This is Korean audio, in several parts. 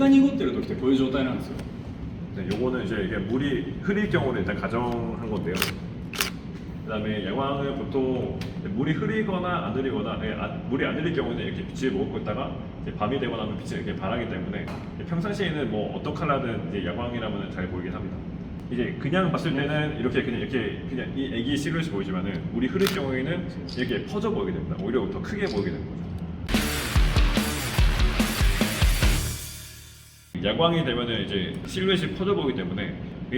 が濁ってる時ってこういう状態なんですよ 네, 요거는 이제 이게 물이 흐릴 경우를 일단 가정한 건데요. 그다음에 야광은 보통 물이 흐리거나 안 흐리거나 예, 안- 물이 안 흐릴 경우는 이렇게 빛을 머금고 있다가 이제 밤이 되거나 하면 빛을 이렇게 발하기 때문에 평상시에는 뭐 어떤 컬러든 이제 야광이라면 잘 보이긴 합니다. 이제 그냥 봤을 때는 이렇게 그냥 이렇게 그냥 이 애기 실루엣이 보이지만은 물이 흐릴 경우에는 이렇게 퍼져 보이게 됩니다. 오히려 더 크게 보이게 되는 거죠. 야광이 되면은 이제 실루엣이 퍼져 보이기 때문에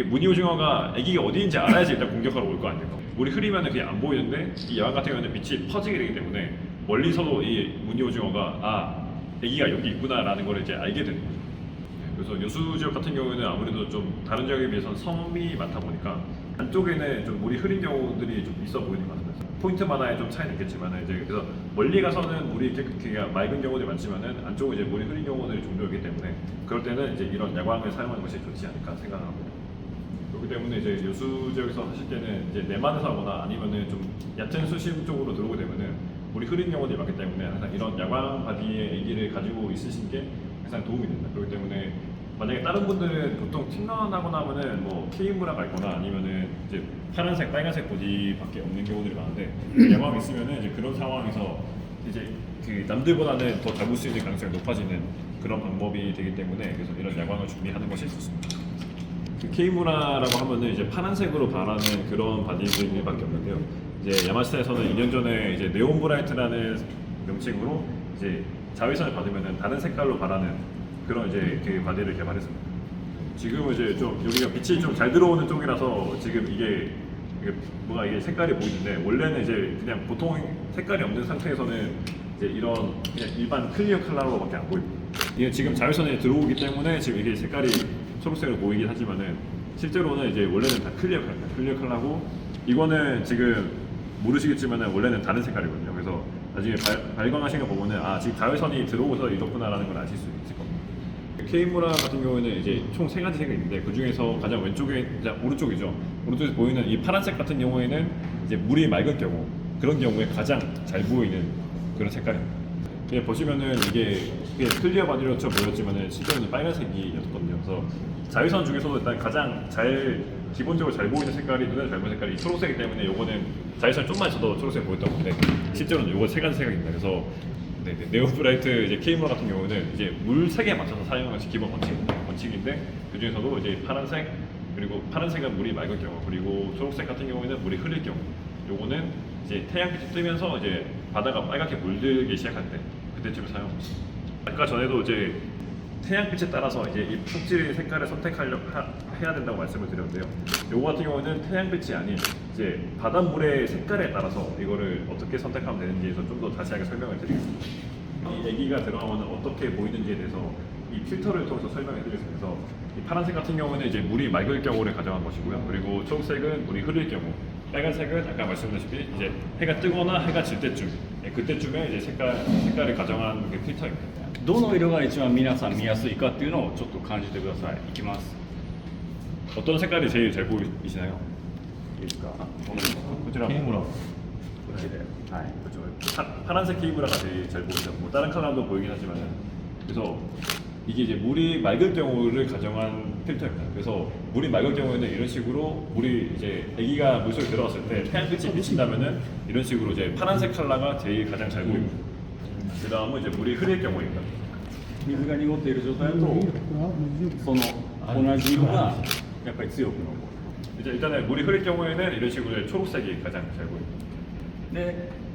무늬 오징어가 애기가 어디인지 알아야지 일단 공격하러 올 거 아니에요. 물이 흐리면은 그냥 안 보이는데 이 야광 같은 경우는 빛이 퍼지게 되기 때문에 멀리서도 이 무늬 오징어가 아 애기가 여기 있구나라는 걸 이제 알게 되는 거죠. 네, 그래서 여수 지역 같은 경우에는 아무래도 좀 다른 지역에 비해서는 섬이 많다 보니까 안쪽에는 좀 물이 흐린 경우들이 좀 있어 보이는 것 같아요. 포인트마다의 좀 차이는 있겠지만 이제 그래서 멀리 가서는 물이 깨끗하게 맑은 경우들이 많지만은 안쪽은 이제 물이 흐린 경우들이 종종 있기 때문에 그럴 때는 이제 이런 야광을 사용하는 것이 좋지 않을까 생각합니다. 그렇기 때문에 이제 여수 지역에서 하실 때는 이제 내만에서 하거나 아니면은 좀 얕은 수심 쪽으로 들어오게 되면은 물이 흐린 경우들이 많기 때문에 항상 이런 야광 바디의 애기를 가지고 있으신 게 항상 도움이 된다. 그렇기 때문에 만약에 다른 분들은 보통 틴런하거나 하면은 뭐 케이블라 갈거나 아니면은 이제 파란색, 빨간색 보디밖에 없는 경우들이 많은데 야광 있으면은 이제 그런 상황에서 이제 그 남들보다는 더 잡을 수 있는 가능성이 높아지는 그런 방법이 되기 때문에 그래서 이런 야광을 준비하는 것이 좋습니다. 그 케이무라라고 하면은 이제 파란색으로 바라는 그런 바디들밖에 없는데요. 이제 야마시타에서는 2년 전에 이제 네온 브라이트라는 명칭으로 이제 자외선을 받으면은 다른 색깔로 바라는 그런 이제 그 바디를 개발했습니다. 지금은 이제 좀 여기가 빛이 좀 잘 들어오는 쪽이라서 지금 이게 뭐가 이게 색깔이 보이는데 원래는 이제 그냥 보통 색깔이 없는 상태에서는 이제 이런 그냥 일반 클리어 컬러로밖에 안 보입니다. 이게 지금 자외선이 들어오기 때문에 지금 이게 색깔이 초록색으로 보이긴 하지만은 실제로는 이제 원래는 다 클리어 컬러, 클리어 컬러고 이거는 지금 모르시겠지만은 원래는 다른 색깔이거든요. 그래서 나중에 발, 발광하신 거 보면은 아 지금 자외선이 들어오서 이렇구나라는 걸 아실 수 있을 겁니다. 케이무라 같은 경우에는 이제 총 세 가지 색이 있는데 그 중에서 가장 왼쪽에 오른쪽이죠. 오른쪽에서 보이는 이 파란색 같은 경우에는 이제 물이 맑은 경우 그런 경우에 가장 잘 보이는 그런 색깔입니다. 예, 보시면은 이게, 이게 클리어 바디로처럼 보였지만은 실제로는 빨간색이었거든요. 그래서 자외선 중에서도 일단 가장 잘 기본적으로 잘 보이는 색깔이 눈에 잘 보이는 색깔이 초록색이기 때문에 요거는 자외선 좀만 있어도 초록색 보였던 건데 실제로는 요거 세 가지 색입니다. 그래서 네, 네, 네오브라이트 이제 케이머 같은 경우는 이제 물 색에 맞춰서 사용하는 기본 원칙, 원칙인데 그 중에서도 이제 파란색 그리고 파란색은 물이 맑은 경우 그리고 초록색 같은 경우에는 물이 흐릴 경우 요거는 이제 태양빛이 뜨면서 이제 바다가 빨갛게 물들기 시작할 때 그때쯤에 사용하고 있습니다. 아까 전에도 이제 태양빛에 따라서 이제 이 푹질 색깔을 선택하려 하, 해야 된다고 말씀을 드렸는데요. 요거 같은 경우는 태양빛이 아닌 이제 바닷물의 색깔에 따라서 이거를 어떻게 선택하면 되는지에서 좀 더 자세하게 설명을 드리겠습니다. 이 애기가 들어가면 어떻게 보이는지에 대해서 이 필터를 통해서 설명해. 그래서 이 파란색 같은 경우는 이제 물이 맑을 경우를 가정한 것이고요. 그리고 초록색은 물이 흐릴 경우, 빨간색은 아까 말씀드렸다시피 이제 해가 뜨거나 해가 질 때쯤, 예, 그때쯤에 이제 색깔 색깔을 가정한 게 필터입니다. どの色が一番皆さん見やすいかっていうのをちょっと感じてくださいいきます 어떤 색깔이 제일 잘 보이시나요? 이니까こちら 케이무라. こっちではい 그렇죠. 파, 파란색 케이브라가 제일 잘 보이죠. 뭐 다른 컬러도 보이긴 하지만 그래서 이게 이제 물이 맑을 경우를 가정한 필터입니다. 그래서 물이 맑을 경우에는 이런 식으로 물이 이제 아기가 물속에 들어갔을 때 태양빛이 비친다면은 이런 식으로 이제 파란색 컬러가 제일 가장 잘 보입니다. 그 다음은 이제 물이 흐릴 경우입니다. 水が濁っている状態だとその同じ色がやっぱり強く残 이제 일단은 물이 흐릴 경우에는 이런 식으로 초록색이 가장 잘 보입니다. るで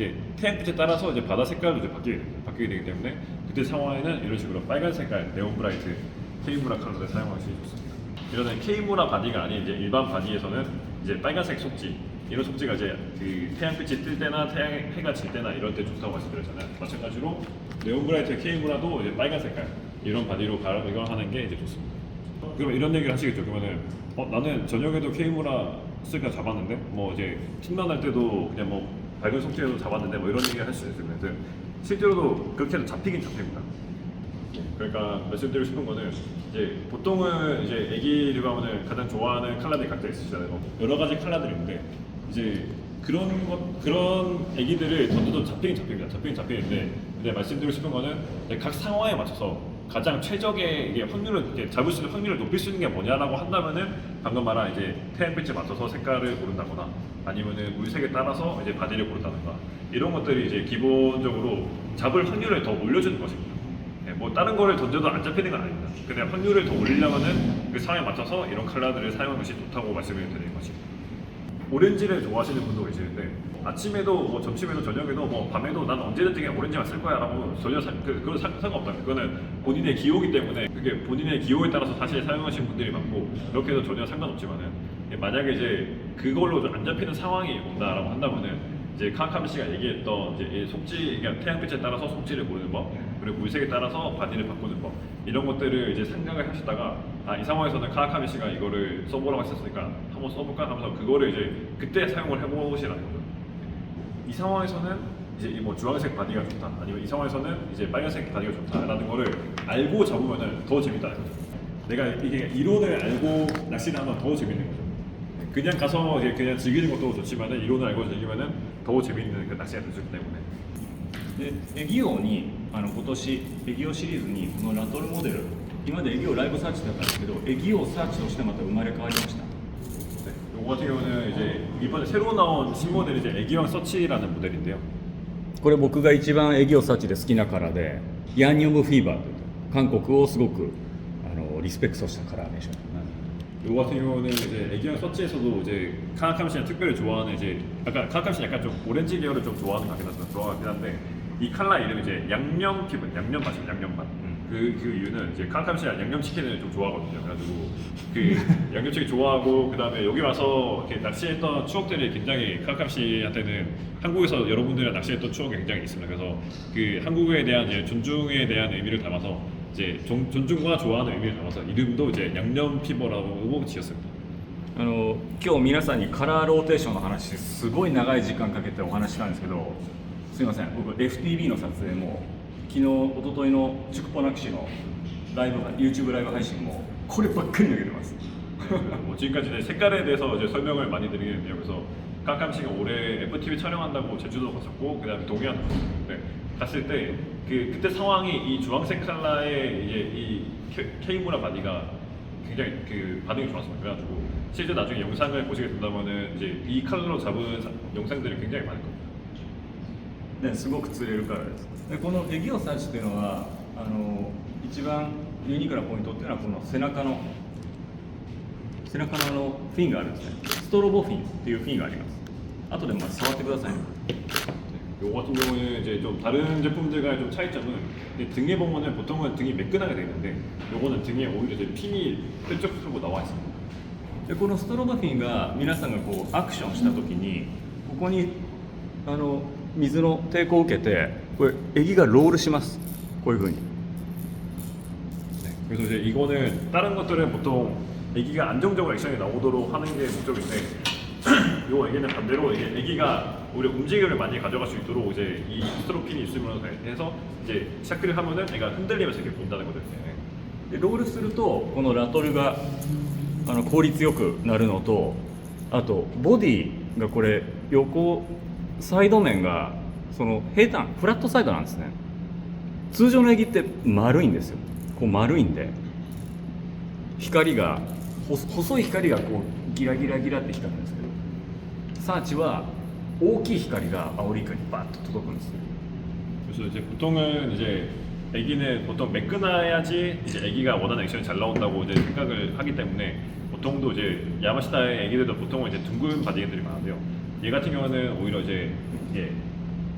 이제 태양빛에 따라서 이제 바다 색깔도 이제 바뀌게. 바뀌게 되기 때문에 그때 상황에는 이런 식으로 빨간 색깔 네온 브라이트 케이무라 컬러를 사용하시기 좋습니다. 이런 케이무라 바디가 아닌 이제 일반 바디에서는 이제 빨간색 속지 이런 속지가 이제 그 태양빛이 뜰 때나 태양 해가 질 때나 이럴 때 좋다고 말씀드렸잖아요. 마찬가지로 네온 브라이트 케이무라도 이제 빨간 색깔 이런 바디로 가공하는 게 이제 좋습니다. 그러면 이런 얘기를 하시겠죠. 그러면은 어 나는 저녁에도 케이무라 쓰가 잡았는데 뭐 이제 팀런 할 때도 그냥 뭐 밝은 속도에도 잡았는데 뭐 이런 얘기를 할수 있어요. 근데 실제로도 그렇게 해도 잡히긴 잡힙니다. 그러니까 말씀드리고 싶은 거는 이제 보통은 이제 애기 류가문을 가장 좋아하는 컬러들이 각자 있으시잖아요. 여러 가지 컬러들이 있는데 이제 그런 것 그런 애기들을 던져도 잡히긴 잡힙니다. 잡히긴 잡히는데 근데 말씀드리고 싶은 거는 각 상황에 맞춰서 가장 최적의 이게 확률을 잡을 수 있는 확률을 높일 수 있는 게 뭐냐라고 한다면은 방금 말한 이제 태양빛에 맞춰서 색깔을 고른다거나 아니면은 물색에 따라서 이제 바디를 고른다든가 이런 것들이 이제 기본적으로 잡을 확률을 더 올려주는 것입니다. 네, 뭐 다른 거를 던져도 안 잡히는 건 아닙니다. 그냥 확률을 더 올리려면은 그 상황에 맞춰서 이런 컬러들을 사용하는 것이 좋다고 말씀을 드리는 것이. 오렌지를 좋아하시는 분도 계시는데 아침에도 뭐 점심에도 저녁에도 뭐 밤에도 난 언제든지 그냥 오렌지만 쓸 거야라고 전혀 사, 그, 그건 상- 상관없다. 그거는 본인의 기호이기 때문에 그게 본인의 기호에 따라서 사실 사용하시는 분들이 많고 그렇게 해도 전혀 상관없지만은 예, 만약에 이제 그걸로 좀안 잡히는 상황이 온다라고 한다면은 이제 카카미 씨가 얘기했던 이제 이 속지 그러니까 태양빛에 따라서 속지를 고르는 법 그리고 물색에 따라서 바디를 바꾸는 법 이런 것들을 이제 생각을 하시다가 아 이 상황에서는 카카미 씨가 이거를 써보라고 했었으니까 한번 써볼까 하면서 그거를 이제 그때 사용을 해보시라는 거죠. 이 상황에서는 이제 이 뭐 주황색 바디가 좋다 아니면 이 상황에서는 이제 빨간색 바디가 좋다라는 거를 알고 잡으면은 더 재밌다는 거죠. 내가 이게 이론을 알고 낚시를 하면 더 재밌는 거죠. 그냥 가서 이제 그냥 즐기는 것도 좋지만은 이론을 알고 즐기면은 더 재밌는 그 낚시가 되기 때문에 でエギオにあの今年エギオシリーズにこのラトルモデル今までエギオライブサーチだったんですけどエギオサーチとしてまた生まれ変わりました 네, 요거 같은 경우는 이제 이번에 새로 나온 신모델이 이제 애기왕 서치라는 모델인데요. これ僕が一番エギオサーチで好きなカラーでヤンニョムフィーバーという韓国をすごくあのリスペクトしたカラーでしょ 요거 같은 경우는 이제 애기왕 서치에서도 이제 카나카미 씨가 특별히 좋아하는 이제 약간 카나카미 씨 약간 좀 오렌지 계열을 좀 좋아하는 것 같긴 한데 좋아하긴 한데 이 칼라 이름이 이제 양념 피부 양념 맛입니다 양념 맛. 그, 그 이유는 이제 카나카미 씨가 양념 치킨을 좀 좋아하거든요. 그래가지고 그 양념 치킨 좋아하고 그 다음에 여기 와서 이렇게 낚시했던 추억들이 굉장히 카나카미 씨한테는 한국에서 여러분들이랑 낚시했던 추억이 굉장히 있습니다. 그래서 그 한국에 대한 이제 존중에 대한 의미를 담아서 이제 존, 존중과 좋아하는 의미를 담아서 이름도 이제 양념 피버라고 지었습니다. あの今日皆さんにカラーローテーションの話すごい長い時間かけてお話ししたんですけどすいません僕 FTV の撮影も 昨日一昨日のチュクポナクシのライブ YouTube ライブ配信もこればっかり投げてます 뭐 지금까지 이제 색깔에 대해서 이제 설명을 많이 드리겠는데요. 그래서 깜깜 씨가 올해 FTV 촬영한다고 제주도 갔었고 그다음에 동해안도 갔었는데 갔을 때 그 그때 상황이 이 주황색 컬러의 이제 이 케- 케이무라 바디가 굉장히 그 반응이 좋았습니다. 그래가지고 실제 나중에 영상을 보시게 된다면은 이제 이 컬러로 잡은 사- 영상들이 굉장히 많을 겁니다. ね、すごく釣れるからですでこのエギオサーチっていうのはあの一番ユニークなポイントっていうのはこの背中の背中のあのフィンがあるんですねストロボフィンっていうフィンがあります後でまず触ってください 요거 같은 경우는 이제 좀 다른 제품들과의 좀 차이점은 이제 등에 보면은 보통은 등이 매끈하게 되어 있는데 요거는 등에 오히려 이제 핀이 뾰족하고 나와 있습니다. でこのストロボフィンが皆さんがこうアクションした時にここにあの 水の抵抗を受けてこれエギがロールしますこういうふうに 네, 그래서 이제 이거는 다른 것들은 보통 애기가 안정적으로 액션이 나오도록 하는 게 목적인데 요 애기는 반대로 이게 애기가 오히려 움직임을 많이 가져갈 수 있도록 이제 이 스트로핀이 있으면서 해서 이제 샤크를 하면은 애가 흔들리면서 이렇게 본다는 거죠. 네. でロールするとこのラトルがあの効率よくなるのとあとボディがこれ横 サイド面がその平坦フラットサイドなんですね通常のエギって丸いんですよこう丸いんで光がほ細い光がこうギラギラギラって光るんですけどサーチは大きい光が煽り光にバッと届くんですよ 그래서 이제 보통은 이제 애기는 보통 매끈해야지 이제 애기가 원하는 액션이 잘 나온다고 이제 생각을 하기 때문에 보통도 이제 야마시타의 애기들도 보통은 이제 둥근 바디들이 많은데요. 얘 같은 경우는 오히려 이제 예,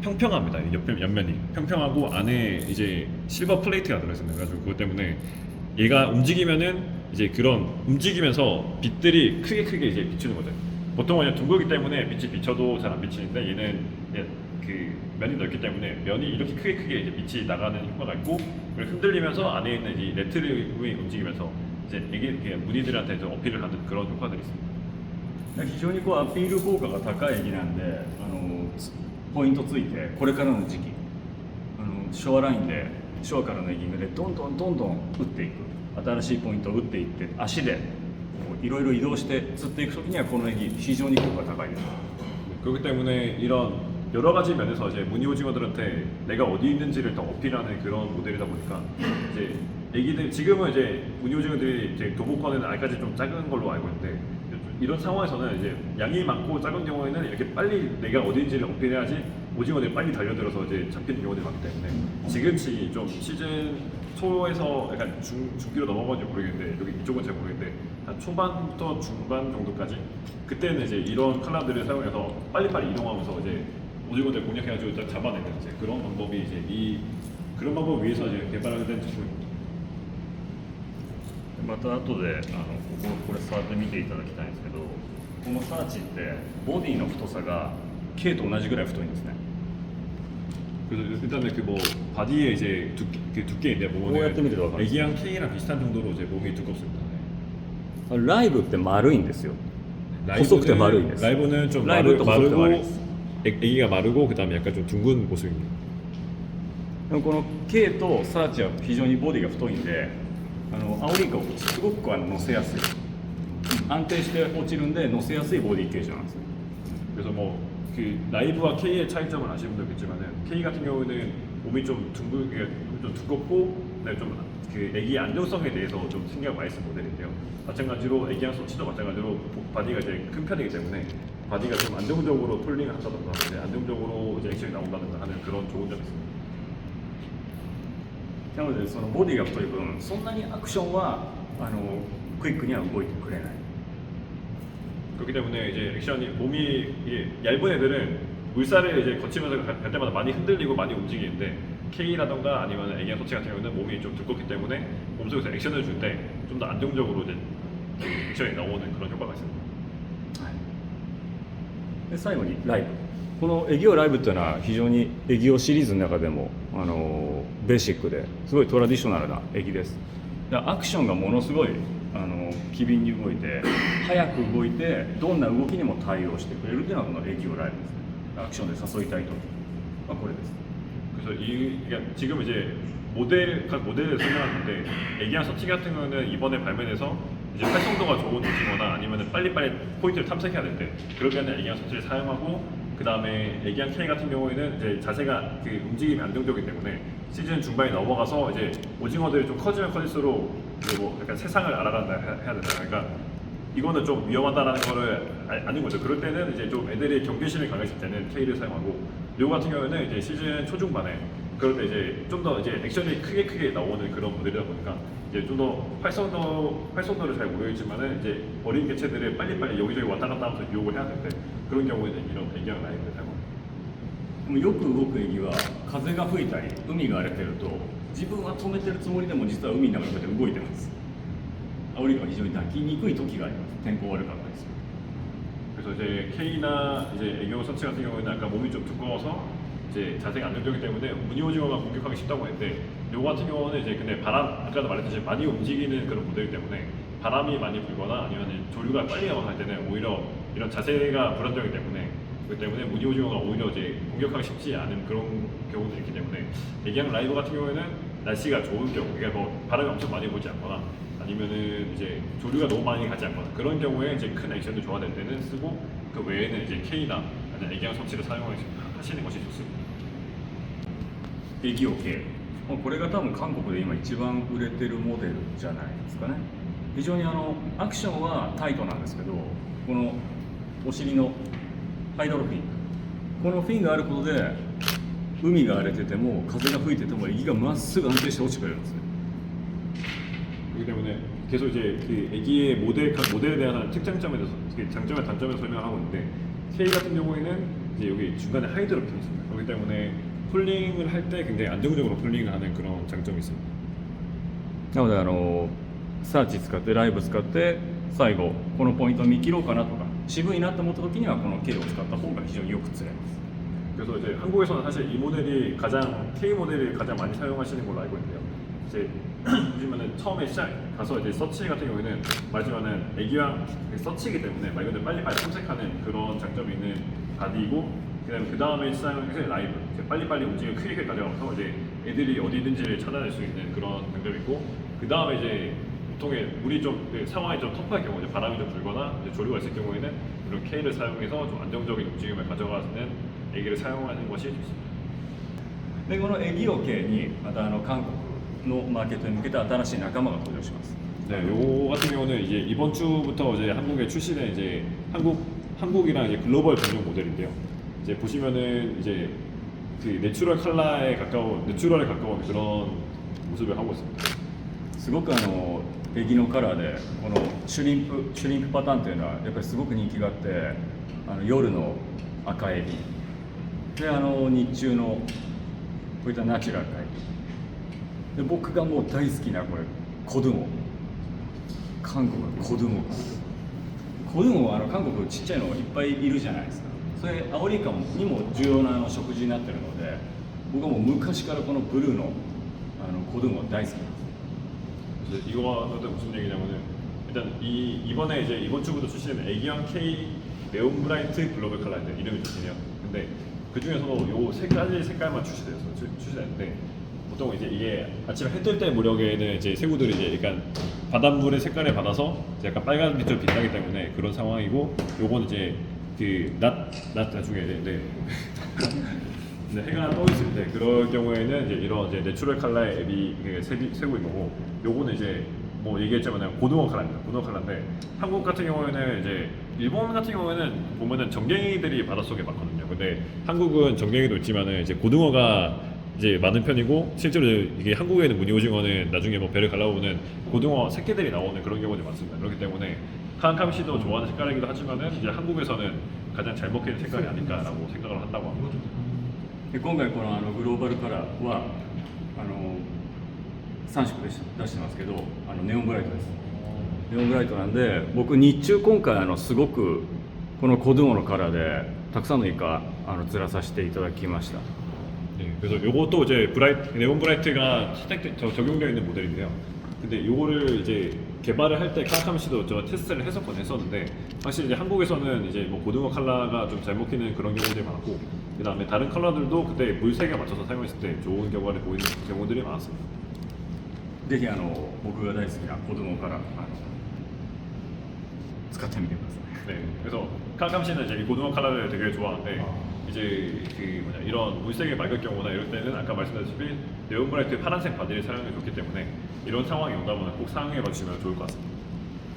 평평합니다. 이 옆, 옆면이 평평하고 안에 이제 실버 플레이트가 들어있습니다. 그래가지고 그것 때문에 얘가 움직이면은 이제 그런 움직이면서 빛들이 크게 크게 이제 비추는 거죠. 보통은 그냥 둥글기 때문에 빛이 비쳐도 잘 안 비치는데 얘는 그 면이 넓기 때문에 면이 이렇게 크게 크게 이제 빛이 나가는 효과가 있고 흔들리면서 안에 있는 이 레트름이 움직이면서 이제 이게 무늬들한테 좀 어필을 하는 그런 효과들이 있습니다. 非常にこうアピール効果が高い駅なんであのつポイントついてこれからの時期あの昭和ラインで昭和からのエギングでどんどんどんどん打っていく新しいポイントを打っていって足でこういろいろ移動して釣っていく時にはこのエギ非常に効果高いです 그렇기 때문에 이런 여러 가지 면에서 이제 무늬 오징어들한테 내가 어디 있는지를 더 어필하는 그런 모델이다 보니까 이제 애기들 지금은 이제 무늬 오징어들이 이제 도보권에는 알까지 좀 작은 걸로 알고 있는데 이런 상황에서는 이제 양이 많고 작은 경우에는 이렇게 빨리 내가 어디인지를 어필해야지 오징어들이 빨리 달려들어서 이제 잡히는 경우들이 많기 때문에 지금치 좀 시즌 초에서 약간 중, 중기로 넘어가는지 모르겠는데 여기 이쪽은 잘 모르겠는데 한 초반부터 중반 정도까지 그때는 이제 이런 칼라들을 사용해서 빨리빨리 이동하면서 이제 오징어들 공략해가지고 딱 잡아내는 이제 그런 방법이 이제 이 그런 방법을 위해서 이제 개발하게 된 제품입니다. また後であのこここれ触ってみていただきたいんですけどこのサーチってボディの太さが K と同じぐらい太いんですね 그래서 일단은 그 뭐 바디에 이제 두께, 그 두께인데 보면은 뭐 했더니 들어가. 애기랑 K랑 비슷한 정도로 이제 몸이 두껍습니다. 네. ライブって丸いんですよ 라이브는- 細くて丸いです 라이브는 좀 라이브도 마르,細くて 마르고 丸いです 애- 애기가 마르고 그다음에 약간 좀 둥근 모습입니다. でもこの K とサーチは非常にボディが太いんで あのアオリイカをすごくあの乗せやすい安定して落ちるんで乗せやすいボディ形状なんですよ 그래서 뭐 그 라이브와 K의 차이점을 아시는 분도 있겠지만은 K 같은 경우는 몸이 좀 둥근 이게 좀 두껍고 네, 좀그 애기 안정성에 대해서 좀 신경 많이 쓴 모델인데요. 마찬가지로 애기랑 소치도 마찬가지로 보- 바디가 이제 큰 편이기 때문에 바디가 좀 안정적으로 톨링을 한다던가 이제 안정적으로 이제 액션이 나온다든가 하는 그런 좋은 점이 있습니다. なのでそのボディが太い分そんなにアクションはあのクイックには動いてくれない 그렇기 때문에 이제 액션이 몸이 이게 얇은 애들은 물살을 이제 거치면서 갈, 갈 때마다 많이 흔들리고 많이 움직이는데 K라던가 아니면 애기랑 소치 같은 경우는 몸이 좀 두껍기 때문에 몸속에서 액션을 줄 때 좀 더 안정적으로 이제 그 액션이 나오는 그런 효과가 있습니다. で最後にライブ このエギオライブっていうのは非常にエギオシリーズの中でもあのベーシックですごいトラディショナルなエギですでアクションがものすごいあの機敏に動いて早く動いてどんな動きにも対応してくれるっていうのがこのエギオライブですねアクションで誘いたいとき、まあ、これです 그래서 이 그러니까 지금 이제 모델 각 모델을 설명하는데 애기랑 서치 같은 경우는 이번에 발매돼서 이제 활성도가 좋은 오징어나 아니면 빨리빨리 포인트를 탐색해야 되는데 그러면 애기랑 서치를 사용하고 그 다음에 애기랑 K 같은 경우에는 이제 자세가 그 움직임이 안정적이기 때문에 시즌 중반에 넘어가서 이제 오징어들이 좀 커지면 커질수록 이제 뭐 약간 세상을 알아간다 해- 해야 된다 그러니까 이거는 좀 위험하다라는 거를 아- 아는 거죠. 그럴 때는 이제 좀 애들이 경계심이 강했을 때는 K를 사용하고 요 같은 경우에는 이제 시즌 초중반에 그럴 때 이제 좀 더 이제 액션이 크게 크게 나오는 그런 모델이다 보니까 이제 좀 더 활성도 활성도를 잘 모르겠지만은 이제 어린 개체들을 빨리빨리 여기저기 왔다 갔다 하면서 유혹을 해야 되는데 그런 경우에는 이런 애기형 라인을 사용합니다. でもよく動くエギは風が吹いたり海が荒れてると自分は止めてるつもりでも実は海の中でこうやって動いてますアオリイカは非常に抱きにくい時があります天候悪かったりする 그래서 이제 K나 이제 애교 서치 같은 경우에는 아까 몸이 좀 두꺼워서 이제 자세가 안정적이기 때문에 무늬오징어가 공격하기 쉽다고 했는데 요 같은 경우는 이제 근데 바람 아까도 말했듯이 많이 움직이는 그런 모델이기 때문에 바람이 많이 불거나 아니면 조류가 빨리 넘어갈 때는 오히려 이런 자세가 불안정이기 때문에 그렇기 때문에 무늬오징어가 오히려 이제 공격하기 쉽지 않은 그런 경우도 있기 때문에 얘기하는 라이브 같은 경우에는 날씨가 좋은 경우 그러니까 뭐 바람이 엄청 많이 불지 않거나 아니면은 이제 조류가 너무 많이 가지 않거나 그런 경우에 이제 큰 액션을 좋아할 때는 쓰고 그 외에는 이제 K나 아니면 애기형 설치를 사용하시는 것이 좋습니다. エギオ系まあこれが多分韓国で今一番売れてるモデルじゃないですかね 非常にあのアクションはタイトなんですけどこのお尻のハイドロフィンこのフィンがあることで海が荒れてても風が吹いててもエギがまっすぐ安定して落ちてくれるんですね 그렇기 때문에 계속 이제 그 애기의 모델 각 모델에 대한 특장점에 대해서 그 장점과 단점을 설명을 하고 있는데 K 같은 경우에는 이제 여기 중간에 하이드로핀이 있습니다. 그렇기 때문에 폴링을 할 때 굉장히 안정적으로 폴링을 하는 그런 장점이 있습니다. なのであの サーチ使ってライブ使って最後このポイントを見切ろうかなとか渋いなと思った時にはこの K を使った方が非常によく釣れます 그래서 이제 한국에서는 사실 이 모델이 가장 K 모델이 가장 많이 사용하시는 걸로 알고 있는데요. 이제 보시면은 처음에 시작 가서 이제 서치 같은 경우에는 말하지만은 애기왕 서치이기 때문에 말 그대로 빨리빨리 탐색하는 그런 장점이 있는 바디이고 그다음에 그 다음에 시작은 이제 라이브 이제 빨리빨리 움직임 크게 가져가서 이제 애들이 어디 있는지를 찾아낼 수 있는 그런 장점이 있고 그 다음에 이제 보통의 물이 좀그 상황이 좀 터프할 경우 이제 바람이 좀 불거나 이제 조류가 있을 경우에는 이런 K를 사용해서 좀 안정적인 움직임을 가져가는 애기를 사용하는 것이 좋습니다. でこのエギオ系にまたあの韓国のマーケットに向けて新しい仲間が登場します 네, 요 같은 경우는 이제 이번 주부터 이제 한국에 출시된 이제 한국 한국이랑 이제 글로벌 전용 모델인데요. 이제 보시면은 이제 그 내추럴 컬러에 가까운 내추럴에 가까운 그런 모습을 하고 있습니다. すごくあの エギのカラーでこのシュリンプシュリンプパターンっていうのはやっぱりすごく人気があってあの夜の赤エビ。であの日中のこういったナチュラルなエビ。で僕がもう大好きなこれコドゥモ韓国のコドゥモコドゥモはあの韓国ちっちゃいのがいっぱいいるじゃないですか。それアオリイカにも重要なあの食事になってるので僕はもう昔からこのブルーのあのコドゥモ大好きなんです。 그래서 이거는 무슨 얘기냐면은 일단 이 이번에 이제 이번 주부터 출시되는 애기형 K 네온 브라이트 글로벌 컬러인데 이름이 좋긴 해요. 근데 그 중에서도 요세 가지 색깔만 출시돼서 출- 출시되는데 보통 이제 이게 아침에 해 뜰 때 무렵에는 이제 새우들이 이제 약간 바닷물의 색깔을 받아서 이제 약간 빨간 빛으로 빛나기 때문에 그런 상황이고 요건 이제 그낮낮 나중에 네, 네. 근데 해가 하나 떠 있을 때 그럴 경우에는 이제 이런 이제 내추럴 칼라의 앱이 세고 있는 거고 요거는 이제 뭐 얘기했지만 고등어 칼라입니다. 고등어 칼라인데 한국 같은 경우에는 이제 일본 같은 경우에는 보면은 정갱이들이 바닷속에 많거든요. 근데 한국은 정갱이도 있지만은 이제 고등어가 이제 많은 편이고 실제로 이게 한국에는 문이 오징어는 나중에 뭐 배를 갈라보면 고등어 새끼들이 나오는 그런 경우도 많습니다. 그렇기 때문에 카캄 씨도 좋아하는 색깔이기도 하지만은 이제 한국에서는 가장 잘 먹히는 색깔이 아닐까라고 생각을 한다고 합니다. で今回このあのグローバルカラーはあの3色でし出してますけどあのネオンブライトですネオンブライトなんで僕日中今回あのすごくこのコドゥモのカラーでたくさんのイカあの釣らさせていただきました 네, 그래서 요것도 이제 브라이트, 네온 브라이트가 채택, 저, 적용되어 있는 모델인데요. 근데 요거를 이제 개발을 할 때 카카미 씨도 저 테스트를 했었건 했었는데 사실 이제 한국에서는 이제 뭐 고등어 컬러가 좀 잘 먹히는 그런 경우들이 많았고 그 다음에 다른 컬러들도 그때 물색에 맞춰서 사용했을 때 좋은 결과를 보이는 경우들이 많았습니다. ぜひあの僕が大好きなコドゥモカラーあの使ってみてください 네, 그래서 카카미 씨는 이제 이 고등어 컬러를 되게 좋아하는데 이제 그 뭐냐 이런 물색이 맑을 경우나 이럴 때는 아까 말씀드렸다시피 네온 브라이트 파란색 바디를 사용해 좋기 때문에 이런 상황이 온다면 꼭 사용해 봐주시면 좋을 것 같습니다.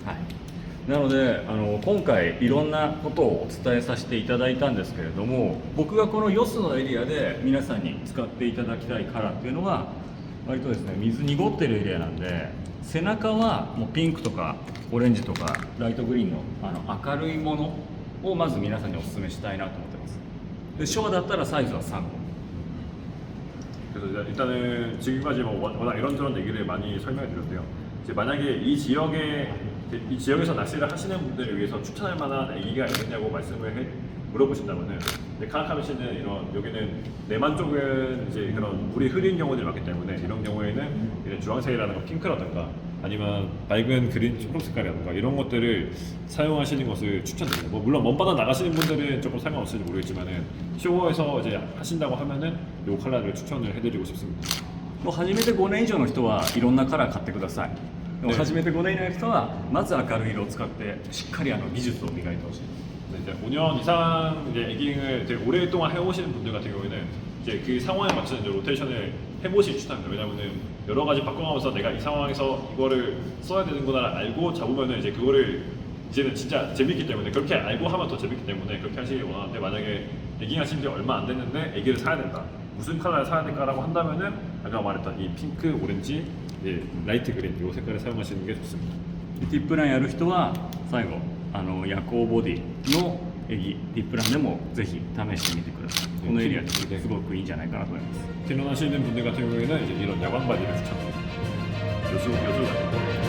はい、 なのであの今回いろんなことをお伝えさせていただいたんですけれども僕がこのヨスのエリアで皆さんに使っていただきたいカラーっていうのは割とですね水濁ってるエリアなんで背中はもうピンクとかオレンジとかライトグリーンのあの明るいものをまず皆さんにお勧めしたいなと思ってますでショアだったらサイズは3個 그래서 이제 일단은 지금까지 뭐 워- 워낙 이런저런 얘기를 많이 설명해 드렸는데요. 이제 만약에 이 지역에 이 지역에서 낚시를 하시는 분들을 위해서 추천할 만한 애기가 있느냐고 말씀을 해 물어보신다면은 이제 카나카미 씨는 이런 여기는 내만 쪽은 이제 그런 물이 흐린 경우들이 많기 때문에 이런 경우에는 이런 주황색이라든가 핑크라든가 아니면 밝은 그린 초록 색깔이라든가 이런 것들을 사용하시는 것을 추천드립니다. 뭐 물론 먼바다 나가시는 분들은 조금 상관없을지 모르겠지만은 쇼어에서 이제 하신다고 하면은 요 컬러를 추천을 해드리고 싶습니다. もう始めて5年以上の人はいろんなカラー買ってください でもね始めて5年以内の人はまず明るい色を使ってしっかりあの技術を磨いてほしい 네, 이제 5년 이상 이제 에깅을 되게 오랫동안 해오시는 분들 같은 경우에는 이제 그 상황에 맞추는 이제 로테이션을 해보시기 추천합니다. 왜냐면은 여러 가지 바꿔가면서 내가 이 상황에서 이거를 써야 되는구나 알고 잡으면은 이제 그거를 이제는 진짜 재밌기 때문에 그렇게 알고 하면 더 재밌기 때문에 그렇게 하시기 원하는데 만약에 에깅 하신 지 얼마 안 됐는데 에깅을 사야 된다. 무슨 컬러를 사야 될까라고 한다면은 아까 말했던 이 핑크, 오렌지, 예, 라이트 그린 이 색깔을 사용하시는 게 좋습니다. でティップランやる人は最後あの夜行ボディのエギティップランでもぜひ試してみてくださいこのエリアってすごくいいんじゃないかなと思います 결혼하시는 분들 같은 경우에는 이제 이런 야광 바지를 추천합니다. 요수 요수 같은 거.